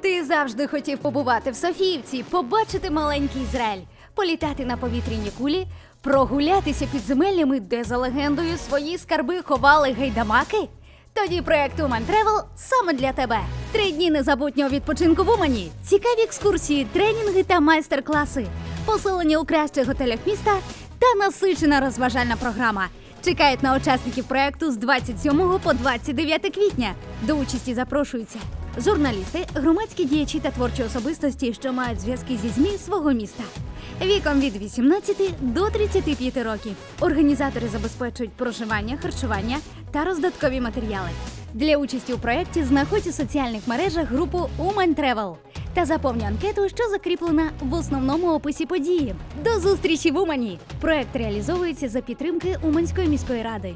Ти завжди хотів побувати в Софіївці, побачити маленький Ізраїль, політати на повітряній кулі, прогулятися під підземеллями, де за легендою свої скарби ховали гайдамаки? Тоді проект Woman Travel саме для тебе. Три дні незабутнього відпочинку в Умані, цікаві екскурсії, тренінги та майстер-класи, поселення у кращих готелях міста та насичена розважальна програма. Чекають на учасників проекту з 27 по 29 квітня. До участі запрошуються журналісти, громадські діячі та творчі особистості, що мають зв'язки зі ЗМІ свого міста. Віком від 18 до 35 років. Організатори забезпечують проживання, харчування та роздаткові матеріали. Для участі у проєкті знаходь у соціальних мережах групу Woman Travel та заповнюй анкету, що закріплена в основному описі події. До зустрічі в Умані! Проект реалізовується за підтримки Уманської міської ради.